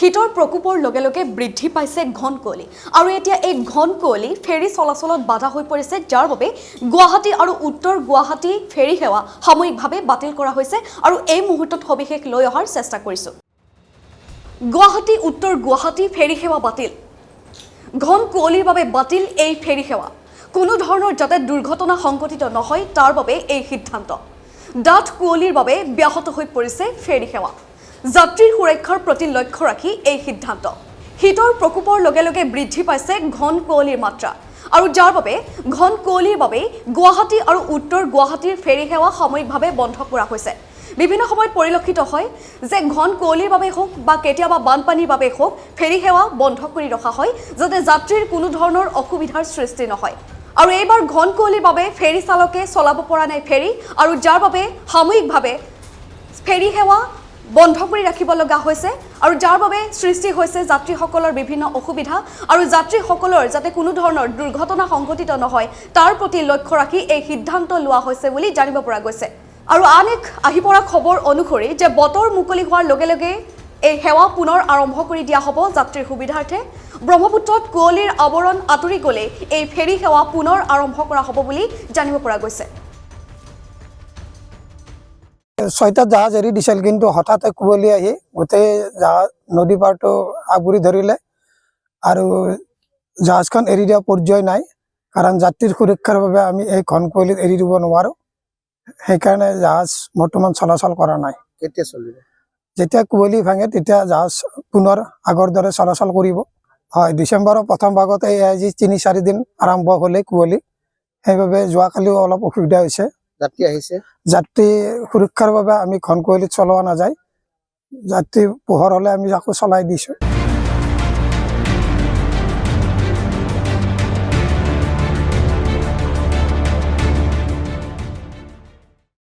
শীতৰ প্ৰকোপৰ লগে লগে বৃদ্ধি পাইছে ঘন কুঁৱলী। আৰু এতিয়া এই ঘন কুঁৱলী ফেৰী চলাচলত বাধা হৈ পৰিছে যাৰ বাবে গুৱাহাটী আৰু উত্তৰ গুৱাহাটী ফেৰী সেৱা সাময়িকভাৱে বাতিল কৰা হৈছে আৰু এই মুহূৰ্তত সবিশেষ লৈ অহাৰ চেষ্টা কৰিছোঁ। গুৱাহাটী উত্তৰ গুৱাহাটী ফেৰী সেৱা বাতিল। ঘন কুঁৱলীৰ বাবে বাতিল এই ফেৰী সেৱা। কোনো ধৰণৰ যাতে দুৰ্ঘটনা সংঘটিত নহয় তাৰ বাবে এই সিদ্ধান্ত। ডাঠ কুঁৱলীৰ বাবে ব্যাহত হৈ পৰিছে ফেৰী সেৱা। যাত্ৰীৰ সুৰক্ষাৰ প্ৰতি লক্ষ্য ৰাখি এই সিদ্ধান্ত। শীতৰ প্ৰকোপৰ লগে লগে বৃদ্ধি পাইছে ঘন কুঁৱলীৰ মাত্ৰা। আৰু যাৰ বাবে ঘন কুঁৱলীৰ বাবেই গুৱাহাটী আৰু উত্তৰ গুৱাহাটীৰ ফেৰী সেৱা সাময়িকভাৱে বন্ধ কৰা হৈছে। বিভিন্ন সময়ত পৰিলক্ষিত হয় যে ঘন কুঁৱলীৰ বাবে হওক বা কেতিয়াবা বানপানীৰ বাবে হওক ফেৰী সেৱা বন্ধ কৰি ৰখা হয় যাতে যাত্ৰীৰ কোনো ধৰণৰ অসুবিধাৰ সৃষ্টি নহয়। আৰু এইবাৰ ঘন কুঁৱলীৰ বাবে ফেৰী চালকে চলাব পৰা নাই ফেৰী আৰু যাৰ বাবে সাময়িকভাৱে ফেৰী সেৱা বন্ধ কৰি ৰাখিব লগা হৈছে আৰু যাৰ বাবে সৃষ্টি হৈছে যাত্ৰীসকলৰ বিভিন্ন অসুবিধা আৰু যাত্ৰীসকলৰ যাতে কোনো ধৰণৰ দুৰ্ঘটনা সংঘটিত নহয় তাৰ প্ৰতি লক্ষ্য ৰাখি এই সিদ্ধান্ত লোৱা হৈছে বুলি জানিব পৰা গৈছে। আৰু আন এক আহি পৰা খবৰ অনুসৰি যে বতৰ মুকলি হোৱাৰ লগে লগে এই সেৱা পুনৰ আৰম্ভ কৰি দিয়া হ'ব যাত্ৰীৰ সুবিধাৰ্থে। ব্ৰহ্মপুত্ৰত কুঁৱলীৰ আৱৰণ আঁতৰি গ'লেই এই ফেৰী সেৱা পুনৰ আৰম্ভ কৰা হ'ব বুলি জানিব পৰা গৈছে। ছয়টা জাহাজ এৰি দিছিল কিন্তু হঠাতে কুঁৱলী আহি গোটেই জাহাজ নদী পাৰটো আগুৰি ধৰিলে আৰু জাহাজখন এৰি দিয়া পৰ্যায় নাই। কাৰণ যাত্ৰীৰ সুৰক্ষাৰ বাবে আমি এই ঘন কুঁৱলীত এৰি দিব নোৱাৰোঁ। সেইকাৰণে জাহাজ বৰ্তমান চলাচল কৰা নাই। কেতিয়া চলিব? যেতিয়া কুঁৱলী ভাঙে তেতিয়া জাহাজ পুনৰ আগৰ দৰে চলাচল কৰিব। হয় ডিচেম্বৰৰ প্ৰথম ভাগত এই আজি তিনি চাৰিদিন আৰম্ভ হ'লে কুঁৱলী। সেইবাবে যোৱাকালিও অলপ অসুবিধা হৈছে। যাত্ৰী আহিছে? যাত্ৰী সুৰক্ষাৰ বাবে আমি ঘন চলোৱা নাযায়। যাত্ৰী পোহৰ হ'লে আমি আকৌ চলাই দিছোঁ।